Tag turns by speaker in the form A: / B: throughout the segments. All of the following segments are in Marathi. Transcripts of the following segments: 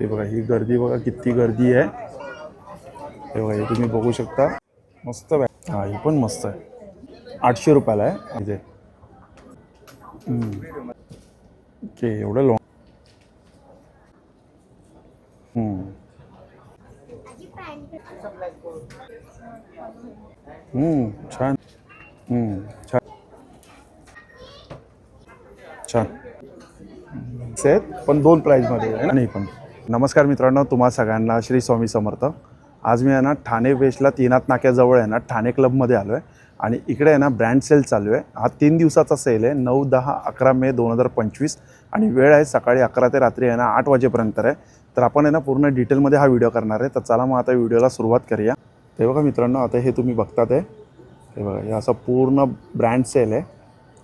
A: हे बघा ही गर्दी बघा किती गर्दी आहे. हे बघा हे तुम्ही बघू शकता. मस्त बॅग. हा ही पण मस्त आहे. आठशे रुपयाला आहे. इथे हम्म. ओके एवढं लॉंग हम्म. हम्म, छान. हम्म, छान आहेत पण दोन प्राईजमध्ये आहे नाही पण. नमस्कार मित्रांनो तुम्हा सगळ्यांना श्री स्वामी समर्थ. आज मी आहे ना ठाणे वेस्टला तीनात नाक्याजवळ आहे ना ठाणे क्लबमध्ये आलो आहे आणि इकडे आहे ना ब्रँड सेल चालू आहे. हा तीन दिवसाचा सेल आहे नऊ दहा अकरा मे दोन हजार पंचवीस. आणि वेळ आहे सकाळी अकरा ते रात्री आहे ना आठ वाजेपर्यंत आहे. तर आपण आहे ना पूर्ण डिटेलमध्ये हा व्हिडिओ करणार आहे. तर चला मग आता व्हिडिओला सुरुवात करूया. ते बघा मित्रांनो आता हे तुम्ही बघतात आहे हे बघा हे असं पूर्ण ब्रँड सेल आहे.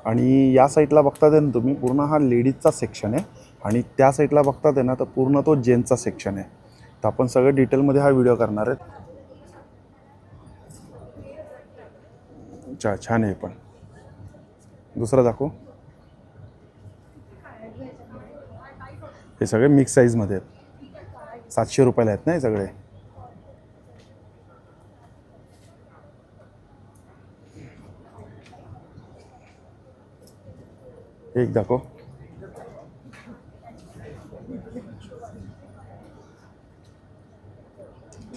A: आणि या साईडला बघतात आहे ना तुम्ही पूर्ण हा लेडीजचा सेक्शन आहे. आणि त्या साईडला बघतात आहे ना तर पूर्ण तो जेनचा सेक्शन आहे. तर आपण सगळं डिटेलमध्ये हा व्हिडिओ करणार आहे अच्छा छान आहे पण. दुसरा दाखव? हे सगळे मिक्स साईजमध्ये आहेत. सातशे रुपयाला आहेत ना हे सगळे? एक दाखव.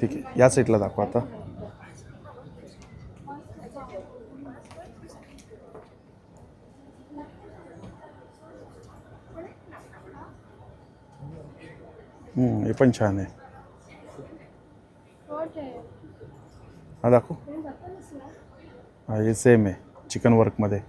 A: ठीक आहे. या साईडला दाखवा आता. हे पण छान आहे. हा दाखव. हा हे सेम आहे चिकन वर्कमध्ये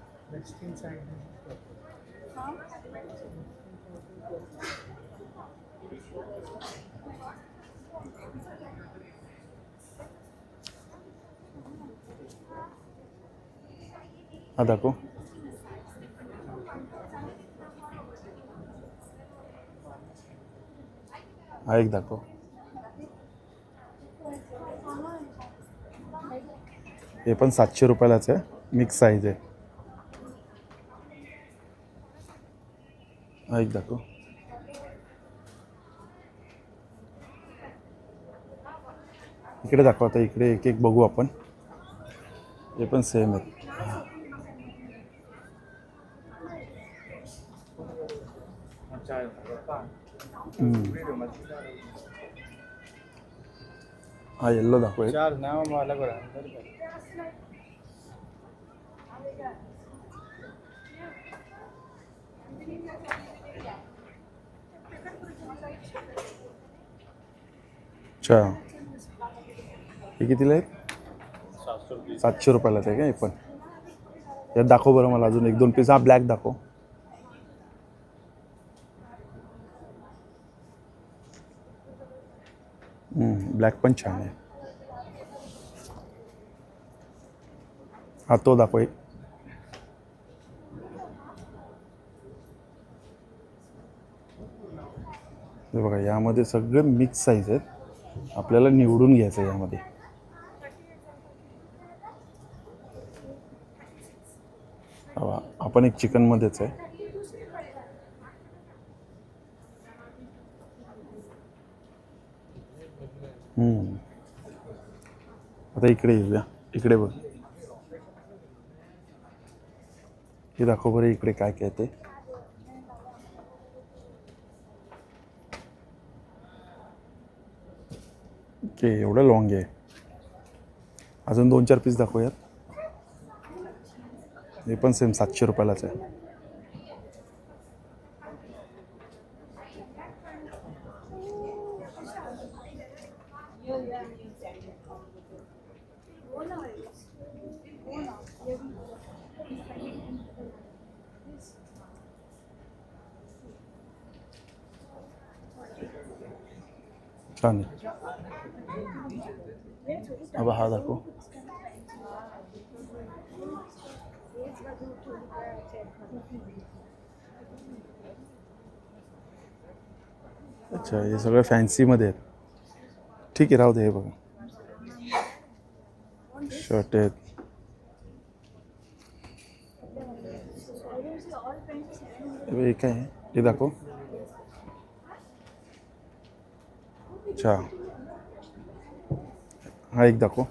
A: हा दाखव हा एक दाखव. हे पण सातशे रुपयालाच आहे. मिक्स साईज आहे. हा एक दाखव. इकडे दाखव आता इकडे एक एक बघू आपण. हे पण सेम आहेत हम्म. हा येल्लो दाखव एक.
B: चार नाव मला बरं
A: अच्छा. हे कितीला आहेत? सातशे रुपयालाच आहे का हे पण? यात दाखव बरं मला अजून एक दोन पीस हा ब्लॅक दाखव. ब्लॅक पण छान आहे. हा तो दाखव हे बघा यामध्ये सगळे मिक्स साईज आहेत. आपल्याला निवडून घ्यायचं आहे यामध्ये. आपण एक चिकनमध्येच आहे. आता इकडे येऊया इकडे बघ. हे दाखव बरं इकडे काय काय ते. ओके एवढं लॉंग आहे. अजून दोन चार पीस दाखवूयात. हे पण सेम सातशे रुपयालाच आहे. चालेल आहे अब हा दाखव अच्छा हे सगळं फॅन्सीमध्ये आहेत. ठीक आहे राहू दे हे बघा. शर्ट आहेत वे काय आहे? हे दाखव अच्छा। हा एक दाखव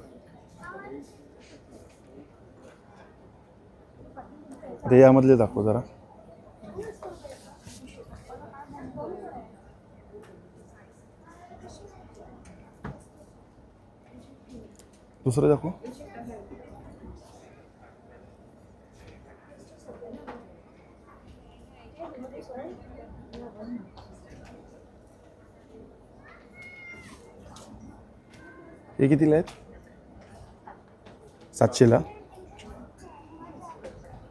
A: ते यामधले दाखव जरा। दुसरं दाखव हे कितीला आहेत? सातशेला.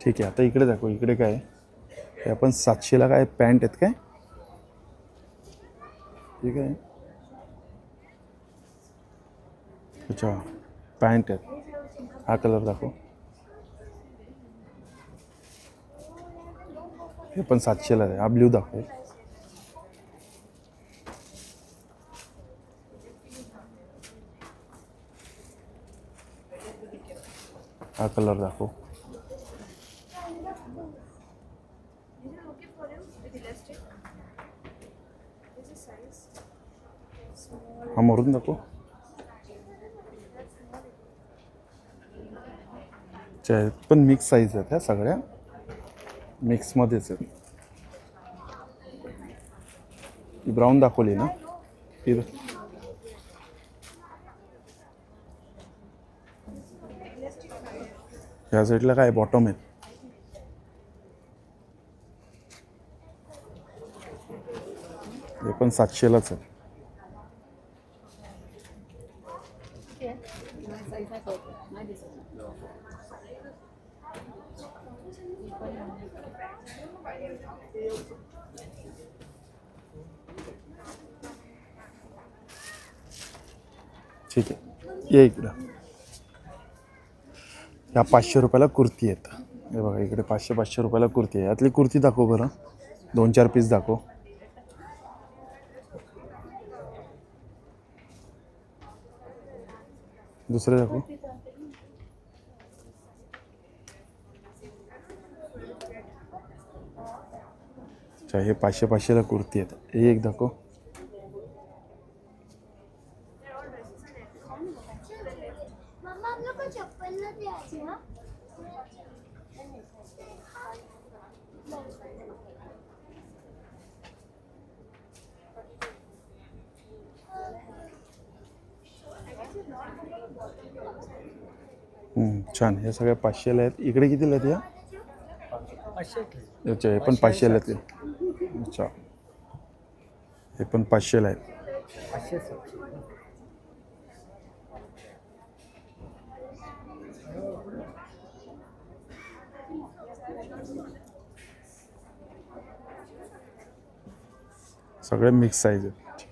A: ठीक आहे आता इकडे दाखव इकडे काय हे आपण सातशेला काय पॅन्ट आहेत काय? ठीक आहे. अच्छा पॅन्ट आहेत. हा कलर दाखव. हे पण सातशेला आहे हा ब्ल्यू दाखव. हा कलर दाखव. हा मरून दाखव. पण मिक्स साईज आहेत ह्या सगळ्या. मिक्समध्येच आहेत. ब्राऊन दाखवली ना? ह्या साईडला काय बॉटम आहेत. हे पण सातशेलाच आहे. ठीक आहे. ये इकडं. ह्या पाचशे रुपयाला कुर्ती आहेत. हे बघा इकडे पाचशे पाचशे रुपयाला कुर्ती आहे. यातली कुर्ती दाखव बरं. दोन चार पीस दाखव. दुसरे दाखव. अच्छा हे पाचशे पाचशेला कुर्ती आहेत. हे एक दाखव.
B: लोग को चप्पल न हा.
A: छान. हे सगळ्या पाचशेला आहेत. इकडे कितीला आहेत या? अच्छा हे पण पाचशेला आहेत? अच्छा. हे पण पाचशेला आहेत. सगळे मिक्स साईज आहेत.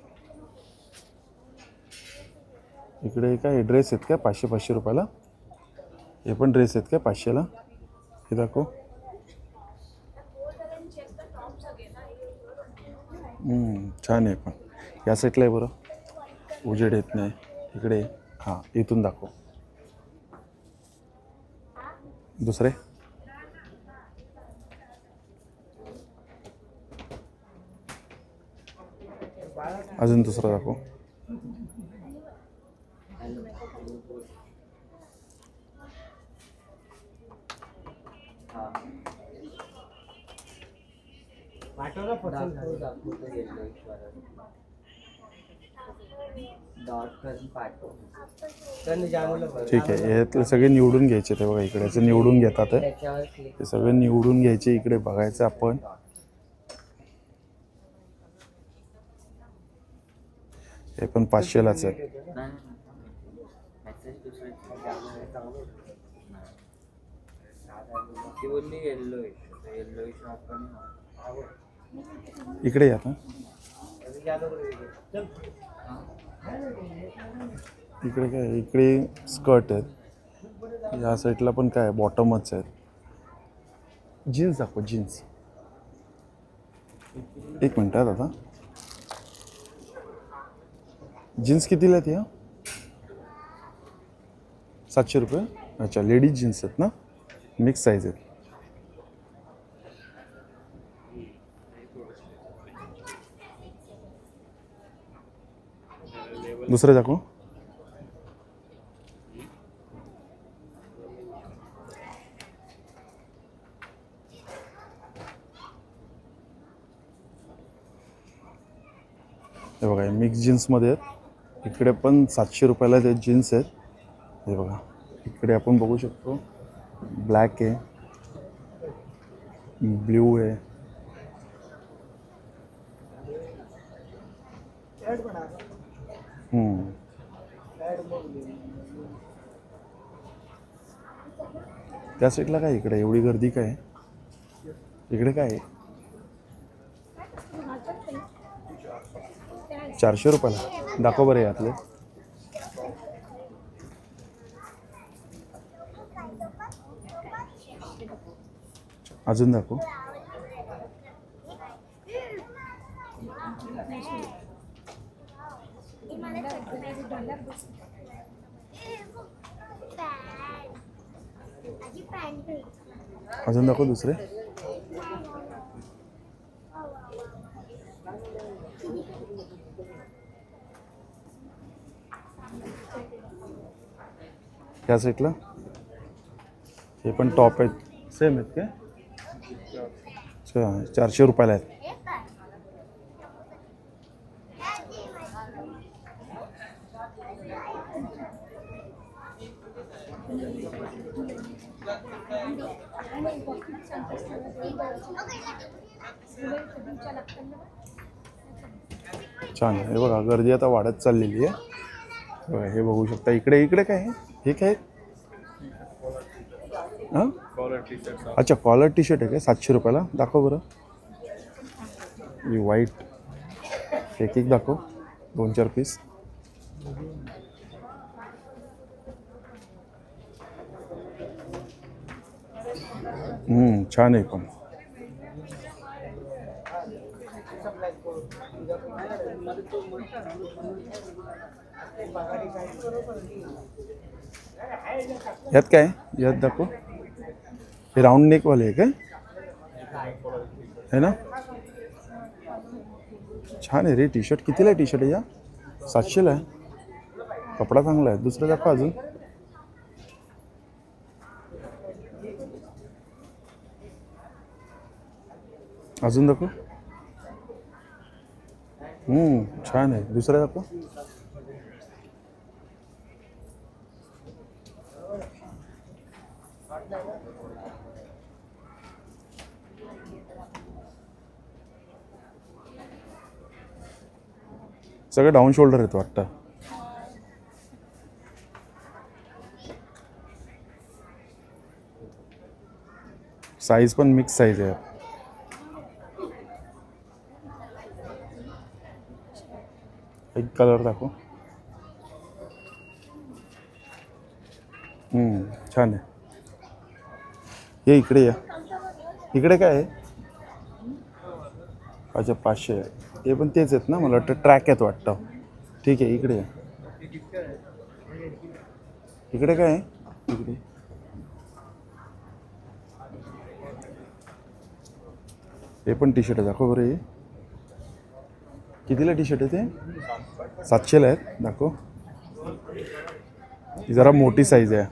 A: इकडे काय ड्रेस आहेत का पाचशे पाचशे रुपयाला? हे पण ड्रेस आहेत का पाचशेला? हे दाखव. छान आहे पण. या साईडला आहे बरं. उजेड येत नाही. इकडे हां इथून दाखव. दुसरे? अजून दुसरा दाखव. ठीक आहे यातले सगळे निवडून घ्यायचे ते बघा इकडे. निवडून घेतात ते सगळे निवडून घ्यायचे इकडे बघायचं आपण. हे पण पाचशेलाच आहे. इकडे या ना इकडे काय इकडे स्कर्ट आहेत. या साईडला पण काय बॉटमच आहेत. जीन्स दाखव जीन्स. एक मिनटात आता जीन्स कितीला आहेत या? सातशे रुपये? अच्छा लेडीज जीन्स आहेत ना? मिक्स साईज आहेत. दुसरं दाखव. हे बघा मिक्स जीन्समध्ये आहेत. इकडे पण सातशे रुपयाला ते जीन्स आहेत हे बघा. इकडे आपण बघू शकतो ब्लॅक आहे ब्ल्यू आहे. त्या साईडला काय इकडे? एवढी गर्दी काय? इकडे काय? आहे चारशे रुपयाला? दाखव बरे यातले. अजून दाखव. अजून दाखव दुसरे. त्या साईडला हे पण टॉप आहेत. सेम आहेत काय अच्छा, चारशे रुपयाला आहेत. छान आहे. हे बघा गर्दी आता वाढत चाललेली आहे. हे बघू शकता. इकडे इकडे काय आहे? हे काय आहे? हां? अच्छा कॉलर टी शर्ट आहे काय? सातशे रुपयाला? दाखव बरं. ही व्हाईट एक एक दाखव. दोन चार पीस हम्म, छान आहे पण. यात काय? यात दाखव. हे राऊंड नेकवाले आहे काय? है ना? छान आहे रे टी शर्ट कितीला आहे टी शर्ट या? सातशेला आहे. कपडा चांगला आहे. दुसरं दाखवा अजून. अजून दाखव. छान आहे. दुसरं दाखव. सगळं डाऊन शोल्डर येतो वाटतं. साईज पण मिक्स साईज आहे. एक कलर दाखव. छान आहे. ये इकडे या. इकडे काय आहे? अच्छा पाचशे आहे. हे पण तेच आहेत ना मला वाटतं ट्रॅक आहेत वाटतं. ठीक आहे इकडे या. इकडे काय आहे? इकडे. हे पण टी शर्ट आहे दाखव बरं हे. कितीला टी शर्ट आहे ते? सातशेला आहेत दाखव. ही जरा मोठी साईज आहे.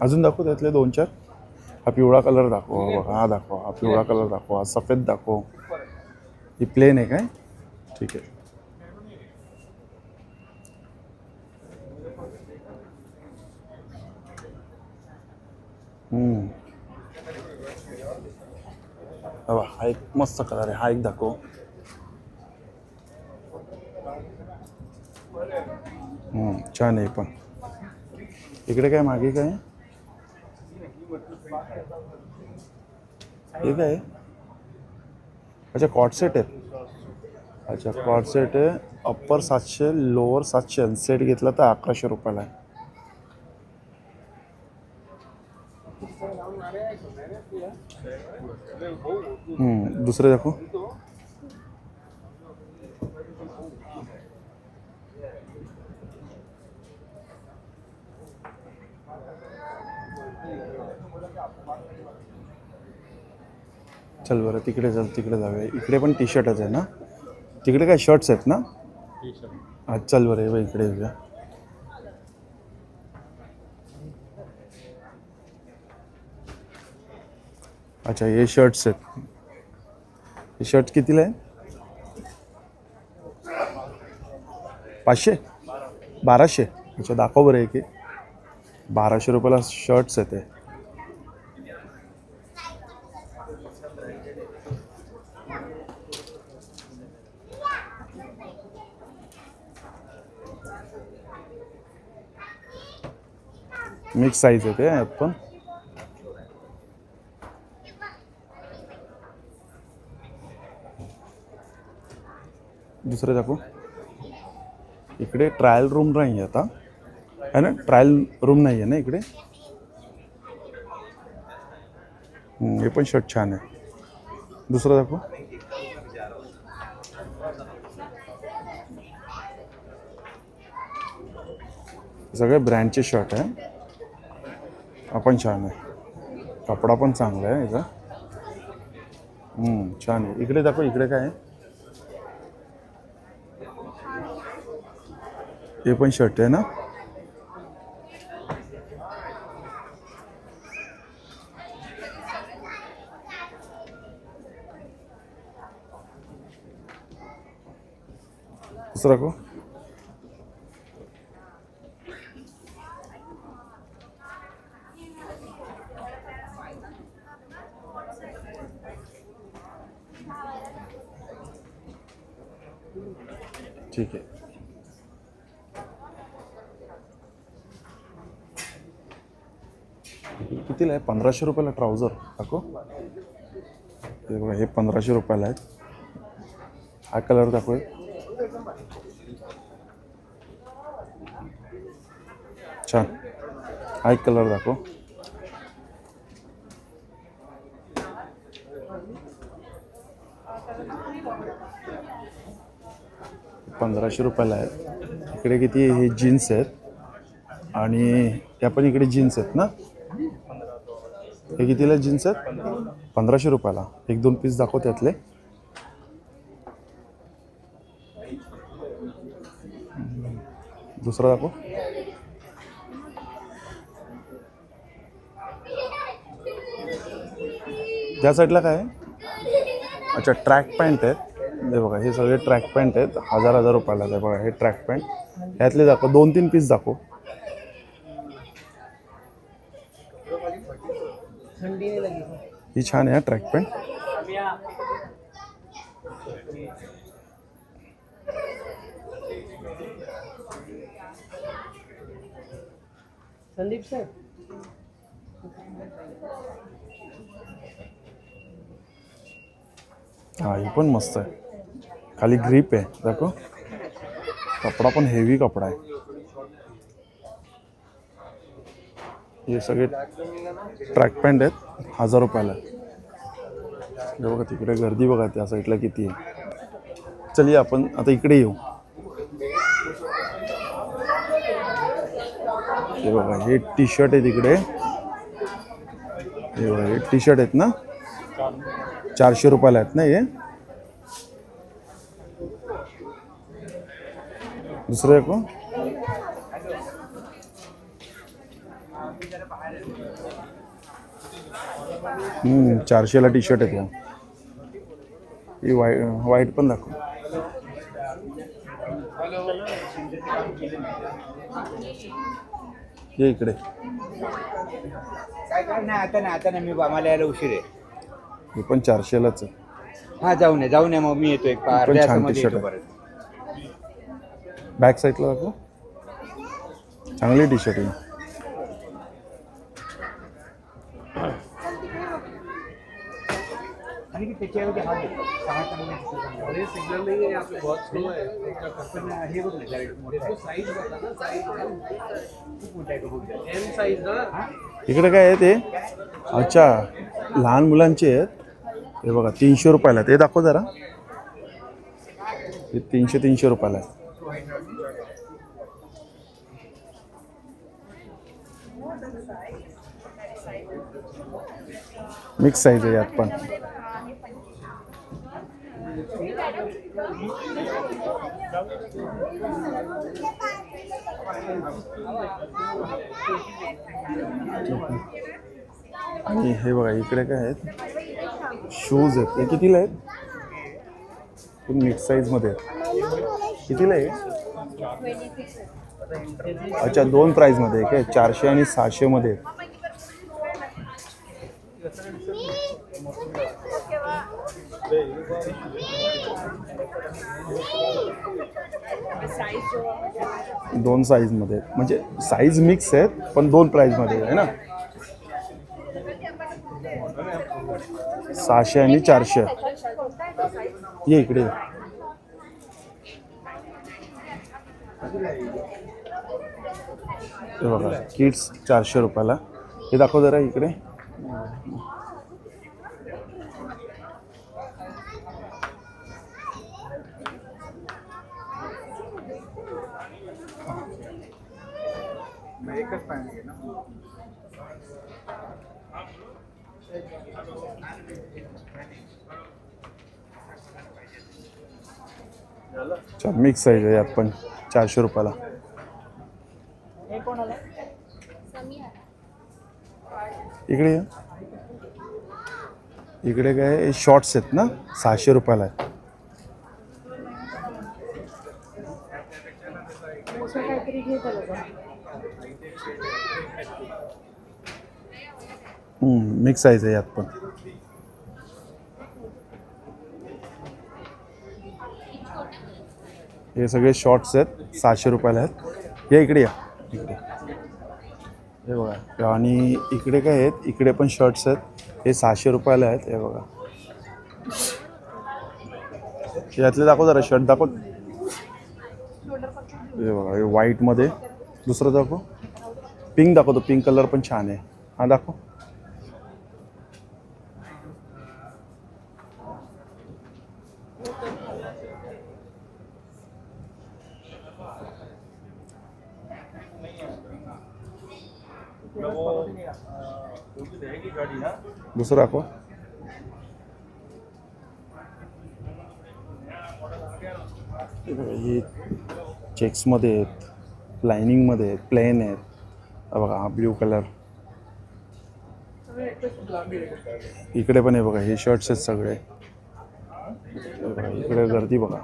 A: अजून दाखव त्यातले दोन चार हा पिवळा कलर दाखव हा बघा हा दाखव हा पिवळा कलर दाखव हा सफ़ेद दाखव. ही प्लेन आहे काय? ठीक आहे. हम्म. हा एक मस्त कलर आहे हा एक दाखव. हम्म, छान आहे पण. इकडे काय मागे काय? हे काय आहे? अच्छा कॉटसेट आहे. आहेत अच्छा कॉटसेट आहे. अप्पर सातशे लोअर सातशे आणि सेट घेतला तर अकराशे रुपयाला आहे. दुसरे दाखव. चल बरं तिकडे चल तिकडे जाऊया. इकडे पण टी शर्टच आहे ना? तिकडे काय शर्ट्स आहेत ना? हा चल बरं बघ इकडे येऊया. अच्छा हे शर्ट्स आहेत. हे शर्ट कितीला आहे? पाचशे? बाराशे? अच्छा दाखव बरं की बाराशे रुपयाला शर्ट्स आहेत ते मिक्स साईज आहे ते पण. दुसरं दाखवू. इकडे ट्रायल रूम नाही आहे आता. आहे ना? ट्रायल रूम नाही आहे ना इकडे? हे पण शर्ट छान आहे. दुसरं दाखवू. सगळे ब्रँडचे शर्ट आहे. हा पण छान आहे. कपडा पण चांगला आहे याचा. छान आहे. इकडे दाखव इकडे काय आहे? हे पण शर्ट आहे ना? दुसरा को ठीक आहे कितीला आहे? पंधराशे रुपयाला ट्राउझर. दाखव. हे बघा हे पंधराशे रुपयाला आहेत. हा कलर दाखव. छान. हा एक कलर दाखव. पंधराशे रुपयाला आहेत. इकडे किती हे जीन्स आहेत. आणि त्या पण इकडे जीन्स आहेत ना? हे कितीला जीन्स आहेत? पंधराशे रुपयाला. एक दोन पीस दाखव त्यातले दुसरा दाखव. त्या साईडला काय आहे? अच्छा ट्रॅक पॅन्ट आहेत. हे बघा हे सगळे ट्रॅक पॅन्ट आहेत. हजार हजार रुपयाला आहे. बघा हे ट्रॅक पॅन्ट ह्यातले दाखव. दोन तीन पीस दाखव. ही छान आहे ट्रॅक पॅन्ट
C: संदीप सर.
A: हा ही पण मस्त आहे. खाली ग्रीप आहे दाखव. कपडा पण हेवी कपडा आहे. हे सगळे ट्रॅक पॅन्ट आहेत. हजार रुपयाला. हे बघा तिकडे गर्दी बघा त्या साईडला किती आहे. चलिए आपण आता इकडे येऊ. हे बघा हे टी शर्ट आहे तिकडे. हे बघा हे टी शर्ट आहेत ना? चारशे रुपयाला आहेत ना हे? दुसरं आहे हो. कोण हम्म, चारशेला टी शर्ट आहे ही वाईट व्हाईट पण दाखव. ये इकडे.
D: काय काय नाही आता नाही आता नाही. मी मला यायला उशीर आहे.
A: हे पण चारशेलाच आहे.
D: हा जाऊन ये जाऊन ये मग. मी येतो एक
A: पण
D: अर्ध्या
A: छान
D: तासामध्ये
A: t-shirt
D: येतो
A: आहे.
D: परत.
A: बॅक साईडला दाखव. चांगली टी शर्ट आहे.
D: आणि की त्याच्याऐवजी हा घे. सहा चांगले आहे.
C: सिग्नल नहीं है यहाँ पे बहुत स्लो है
D: पण हे बघ ना जरा मोठा आहे.
C: साइज बता ना साइज
D: खूप मोठा आहे बघ.
C: एम साइज ना
A: इकडे काय आहे ते अच्छा लहान मुलांचे आहेत हे बघा तीनशे रुपयाला आहे. ते दाखव जरा हे तीनशे तीनशे रुपयाला आहे मिक्स साईज आहे यात पण आणि हे बघा इकडे काय आहेत? शूज आहेत. हे कितीला आहेत? मिक्स साईजमध्ये आहेत. कितीला आहे अच्छा दोन प्राईजमध्ये आहे काय? चारशे आणि सहाशेमध्ये आहेत. दोन साईजमध्ये आहेत म्हणजे साईज मिक्स आहेत पण दोन प्राईजमध्ये आहे ना? सहाशे आणि चारशे. ये इकडे ये. बघा किड्स चारशे रुपयाला. हे दाखव जरा इकडे.
D: एकच पाहिजे ना
A: अच्छा मिक्स साईज आहे यात पण चारशे रुपयाला. इकडे या. इकडे काय शॉर्ट्स आहेत ना? सहाशे रुपयाला आहे. मिक्स आहे यात पण. हे सगळे शॉर्ट्स आहेत सहाशे रुपयाला आहेत. या इकडे या. इकडे. हे बघा. आणि इकडे काय आहेत? इकडे पण शर्ट्स आहेत. हे सहाशे रुपयाला आहेत. हे बघा. यातले दाखव जरा शर्ट दाखव. हे बघा. हे व्हाईटमध्ये दुसरं दाखव. पिंक दाखवतो. पिंक कलर पण छान आहे. हा दाखव. दुसरं दाखवा. हे चेक्समध्ये आहेत लायनिंगमध्ये आहेत प्लेन आहेत. बघा हा ब्ल्यू कलर. इकडे पण आहे बघा हे शर्ट्स आहेत सगळे. इकडे गर्दी बघा.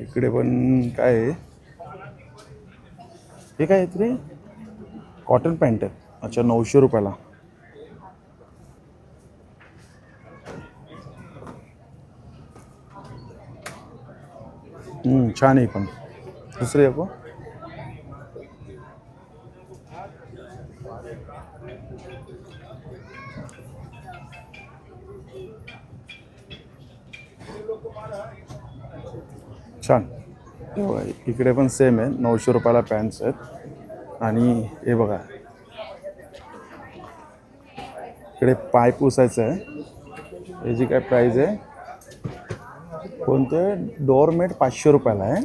A: इकडे पण काय आहे? हे काय आहेत रे? कॉटन पॅन्ट आहे अच्छा नऊशे रुपयाला. छान आहे पण. दुसरे दाखव हे बघा, इकडे पण सेम आहे. नऊशे रुपयाला पॅन्ट्स आहेत. आणि हे बघा. इकडे पाय पुसायचं आहे. याची काय प्राईज आहे? कोणतं? डोअरमेट पाचशे रुपयाला आहे.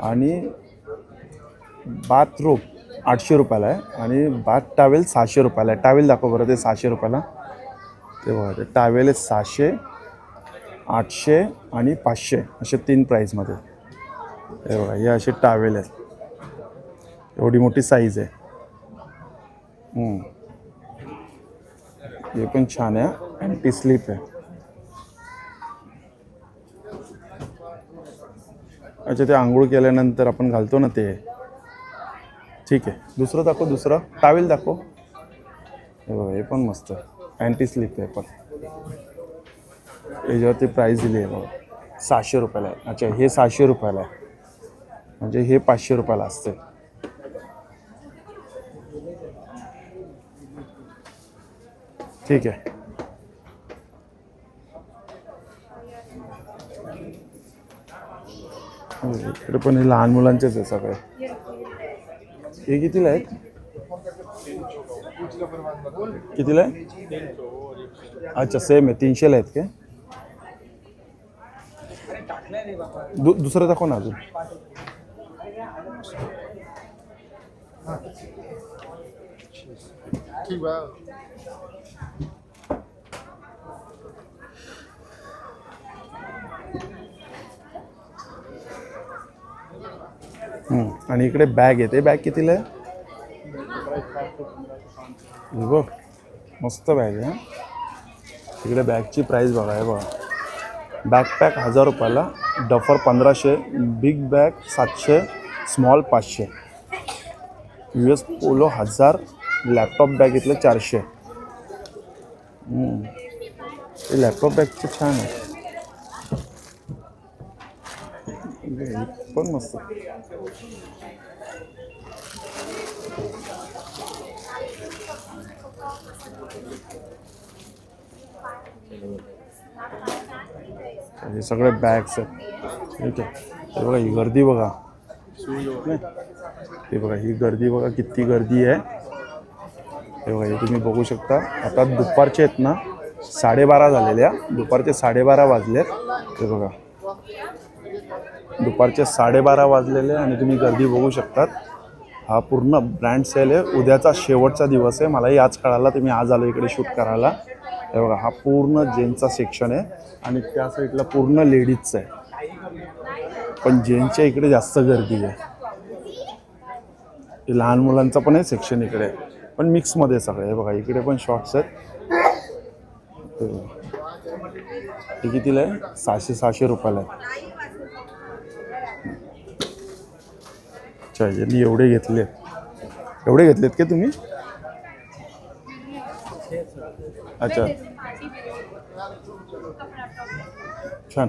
A: आणि बाथरूम आठशे रुपयाला आहे. आणि बाथ टावेल सहाशे रुपयाला आहे. टावेल दाखव बरं ते सहाशे रुपयाला. ते बघा ते टावेल आहे सहाशे आठशे आणि पाचशे. असे तीन प्राईजमध्ये हे बघा हे असे टावेल आहेत एवढी मोठी साईज आहे. हम्म. हे पण छान आहे अँटी स्लीप आहे. अच्छा ते आंघोळ केल्यानंतर आपण घालतो ना ते. ठीक आहे. दुसरं दाखव दुसरं. टावेल दाखव. हे बघा हे पण मस्त. अँटी स्लिप आहे पण. याच्यावरती प्राईस दिली आहे बघा. सहाशे रुपयाला आहे. अच्छा हे सहाशे रुपयाला आहे. म्हणजे हे पाचशे रुपयाला असते ठीक आहे. इकडे पण हे लहान मुलांचेच आहे सगळे. हे कितीला आहेत? कितीला आहे? अच्छा सेम आहे. तीनशेला आहेत का दु दुसरं दाखव ना अजून. Wow. आणि इकडे बॅग येते बॅग कितीला आहे? बघ मस्त बॅग आहे इकडे बॅगची प्राईस बघा आहे बघा. बॅकपॅक हजार रुपयाला डफर पंधराशे बिग बॅग सातशे स्मॉल पाचशे. यू एस पोलो हजार लॅपटॉप बॅग इथलं चारशे. लॅपटॉप बॅगचे छान आहे हे पण मस्त. सगळे बॅग्स आहेत. ठीक बघा, ही गर्दी बघा. नाही? बघा, ही गर्दी बघा, किती गर्दी आहे. हे बघा हे तुम्ही बघू शकता. आता दुपारचे आहेत ना साडेबारा झालेल्या. दुपारचे साडेबारा वाजलेत. हे बघा. दुपारचे साडेबारा वाजलेले आणि तुम्ही गर्दी बघू शकतात. हा पूर्ण ब्रँड सेल आहे. उद्याचा शेवटचा दिवस आहे. मलाही आज कळाला तुम्ही आज आलो इकडे शूट करायला. हे बघा हा पूर्ण जेंट्सचा सेक्शन आहे आणि त्या साईडला पूर्ण लेडीजचं आहे. पण जेंट्सच्या इकडे जास्त गर्दी आहे. लहान मुलांचं पण आहे सेक्शन इकडे आहे. पण मिक्समध्ये सगळे. हे बघा इकडे पण शॉर्ट्स आहेत. हे हे कितीला आहे? सहाशे सहाशे रुपयाला आहे. अच्छा यांनी एवढे घेतले. एवढे घेतलेत का तुम्ही? अच्छा. छान.